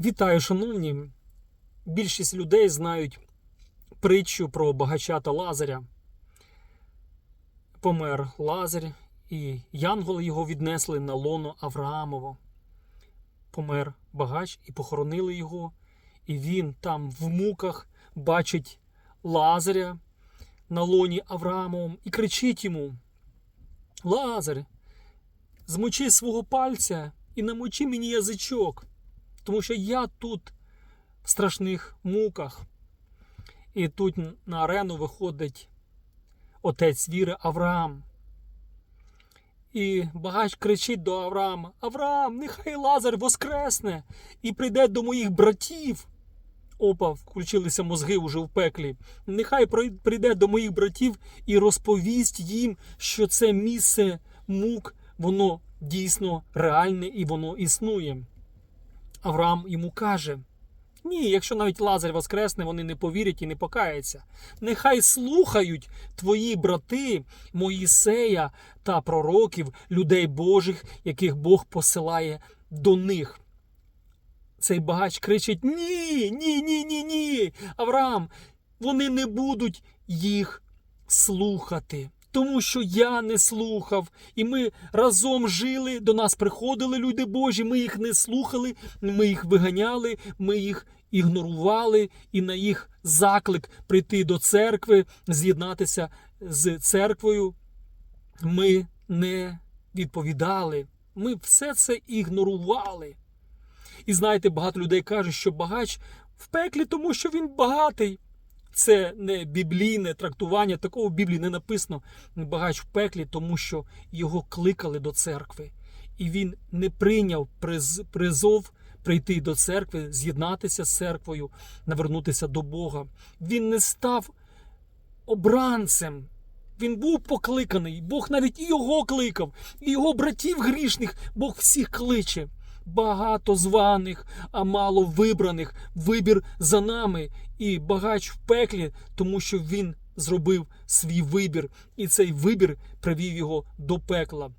Вітаю, шановні! Більшість людей знають притчу про багача та Лазаря. Помер Лазар, і янголи його віднесли на лоно Авраамово. Помер багач і похоронили його, і він там в муках бачить Лазаря на лоні Авраамовому і кричить йому: Лазар, змочи свого пальця і намочи мені язичок тому що я тут в страшних муках. І тут на арену виходить отець віри Авраам. І багач кричить до Авраама: Авраам, нехай Лазар воскресне і прийде до моїх братів. Опа, включилися мозги уже в пеклі. Нехай прийде до моїх братів і розповість їм, що це місце мук, воно дійсно реальне і воно існує. Авраам йому каже: Ні, якщо навіть Лазар воскресне, вони не повірять і не покаяться. Нехай слухають твої брати, Моїсея та пророків, людей Божих, яких Бог посилає до них. Цей багач кричить: Ні, ні, ні, ні, ні. Авраам, вони не будуть їх слухати. Тому що я не слухав, і ми разом жили. До нас приходили люди Божі. Ми їх не слухали, ми їх виганяли, ми їх ігнорували, і на їх заклик прийти до церкви, з'єднатися з церквою. Ми не відповідали. Ми все це ігнорували. І знаєте, багато людей кажуть, що багач в пеклі, тому що він багатий. Це не біблійне трактування, такого в Біблії не написано багач в пеклі, тому що його кликали до церкви. І він не прийняв приз, призов прийти до церкви, з'єднатися з церквою, навернутися до Бога. Він не став обранцем. Він був покликаний. Бог навіть і його кликав, і його братів грішних Бог всіх кличе багато званих, а мало вибраних. Вибір за нами і багач в пеклі, тому що він зробив свій вибір, і цей вибір привів його до пекла.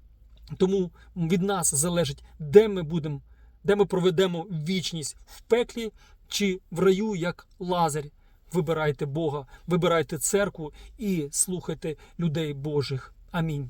Тому від нас залежить, де ми будемо, де ми проведемо вічність в пеклі чи в раю, як Лазарь. Вибирайте Бога, вибирайте церкву і слухайте людей Божих. Амінь.